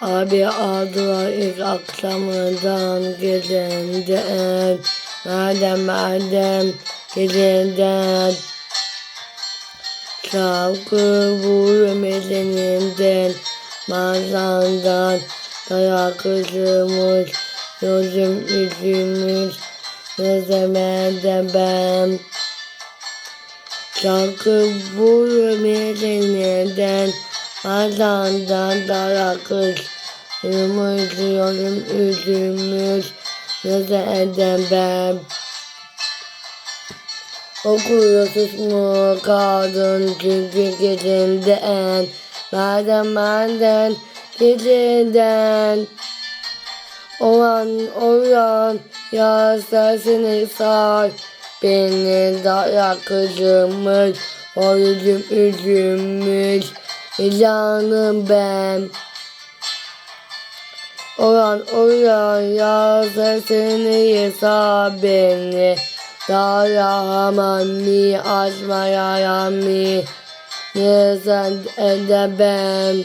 Abi aldılar ilk akşamından gecenden. Madem madem geceden. Şarkı vururum elimden. Mağazandan dayak kızımız. Gözüm yüzümüz. Zamanda ben. Şarkı vururum elimden. Kızımız. Gözüm yüzümüz. Ne zamanda ben. Okuyorsunuz mu kaldın çünkü gecinden Madem benden gecinden Olan olan yazsa seni sar Beni dayak kızımız Orucum üzülmüş Canım ben. Olan olan yazsa seni sar beni Dayahamam mi açmayayam mi? Ne sen edemem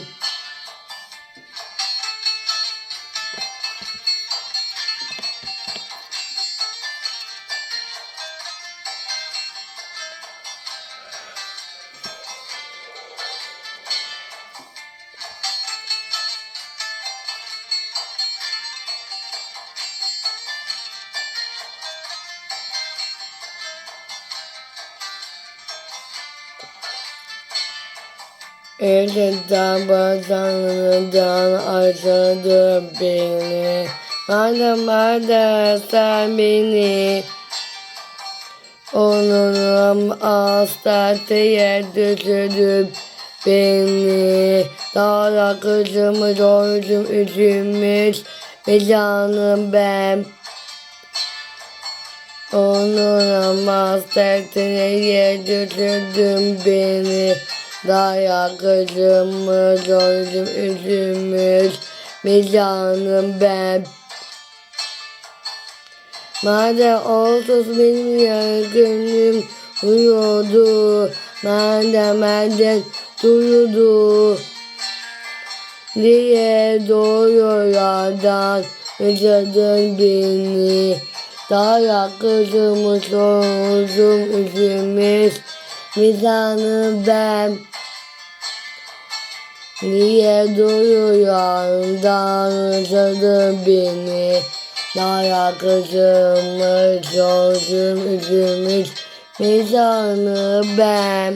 Elinden bazanından aşadı beni. Madem madem sen beni Onun astartıya düşürüp beni. Dağla kızımı doğrucum üzülmüş Ve canım ben. Onun hasretine düşürdün beni Dayak kızımı doydum üzülmüş Bir canım ben. Madem olsun benim yakınım uyuyordu. Madem benden duyuyordu Diye doğuyorlardan Üzüldün beni. Dayak kızımı sordum üzülmüş Mizanı ben Niye duyuyordan üzüldün beni. Dayak kızımı sordum üzülmüş Mizanı ben